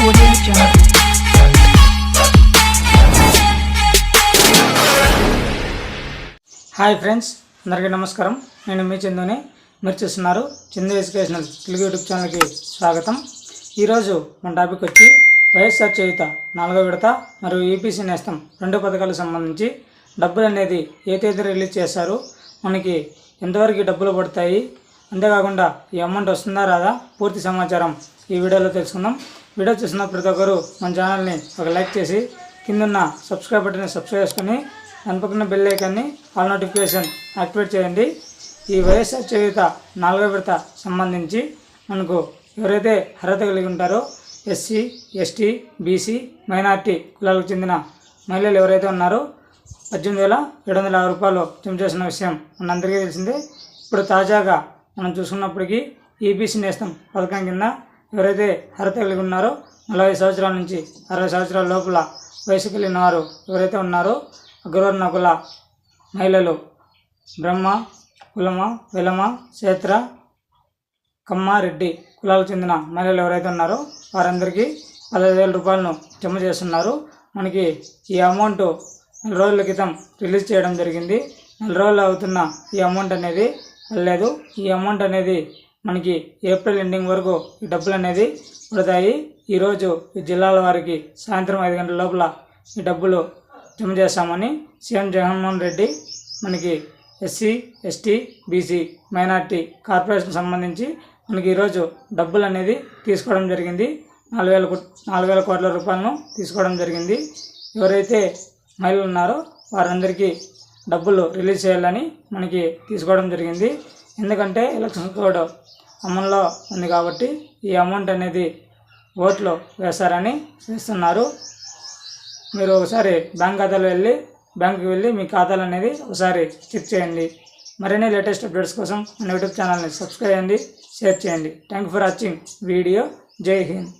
Hi friends అందరికీ నమస్కారం. నేను మీ చందుని. మీరు చూస్తున్నారు చందు ఎడ్యుకేషనల్ తెలుగు యూట్యూబ్ ఛానల్కి స్వాగతం. ఈరోజు మన టాపిక్ వచ్చి వైఎస్ఆర్ చేయుత నాలుగో విడత మరియు ఈపీసీ నేస్తం రెండు పథకాలకు సంబంధించి డబ్బులు అనేది ఏ తేదీ రిలీజ్ చేశారు? మనకి ఎంతవరకు డబ్బులు పడతాయి? అంతేకాకుండా ఈ అమౌంట్ వస్తుందా రాదా? పూర్తి సమాచారం ఈ వీడియోలో తెలుసుకుందాం. వీడియో చూసిన ప్రతి ఒక్కరు మన ఛానల్ని ఒక లైక్ చేసి కిందున్న సబ్స్క్రైబ్ బటన్ని సబ్స్క్రైబ్ చేసుకుని దాని పక్కన బెల్ ఐకాన్ని ఆల్ నోటిఫికేషన్ యాక్టివేట్ చేయండి. ఈ వైఎస్ఆర్ చేయుత నాలుగో విడత సంబంధించి మనకు ఎవరైతే అర్హత కలిగి ఉంటారో ఎస్సీ ఎస్టీ బీసీ మైనార్టీ కులాలకు చెందిన మహిళలు ఎవరైతే ఉన్నారో పద్దెనిమిది వేల ఏడు వందల యాభై రూపాయలు జమ చేసిన విషయం మనందరికీ తెలిసిందే. ఇప్పుడు తాజాగా మనం చూసుకున్నప్పటికీ ఈబీసీ నేస్తం పథకం కింద ఎవరైతే అర్హత కలిగి ఉన్నారో నలభై సంవత్సరాల నుంచి అరవై సంవత్సరాల లోపల వయసు కలిగిన వారు ఎవరైతే ఉన్నారో అగ్రవర్ణ కుల మహిళలు బ్రహ్మ కులమ విలమ క్షేత్ర కమ్మ రెడ్డి కులాలకు చెందిన మహిళలు ఎవరైతే ఉన్నారో వారందరికీ పదహైదు వేల రూపాయలను జమ చేస్తున్నారు. మనకి ఈ అమౌంట్ నెల రోజుల క్రితం రిలీజ్ చేయడం జరిగింది. నెల రోజులు అవుతున్న ఈ అమౌంట్ అనేది లేదు ఈ అమౌంట్ అనేది మనకి ఏప్రిల్ ఎండింగ్ వరకు ఈ డబ్బులు అనేది పడతాయి. ఈరోజు ఈ జిల్లాల వారికి సాయంత్రం ఐదు గంటల లోపల ఈ డబ్బులు జమ చేస్తామని సీఎం జగన్మోహన్ రెడ్డి మనకి SC ST BC minority corporation సంబంధించి మనకి ఈరోజు డబ్బులు అనేది తీసుకోవడం జరిగింది. నాలుగు వేల కోట్- నాలుగు వేల కోట్ల రూపాయలను తీసుకోవడం జరిగింది. ఎవరైతే మహిళలు ఉన్నారో వారందరికీ డబ్బులు రిలీజ్ చేయాలని మనకి తీసుకోవడం జరిగింది. ఎందుకంటే ఎలక్షన్ కోడ్ అమల్లో ఉంది కాబట్టి ఈ అమౌంట్ అనేది ఓట్లు వేస్తారని వేస్తున్నారు మీరు ఒకసారి బ్యాంక్ ఖాతాలో వెళ్ళి బ్యాంకుకి వెళ్ళి మీ ఖాతాలు అనేది ఒకసారి చెక్ చేయండి. మరిన్ని లేటెస్ట్ అప్డేట్స్ కోసం మన యూట్యూబ్ ఛానల్ని సబ్స్క్రైబ్ చేయండి షేర్ చేయండి. Thank for watching video. Jai Hind.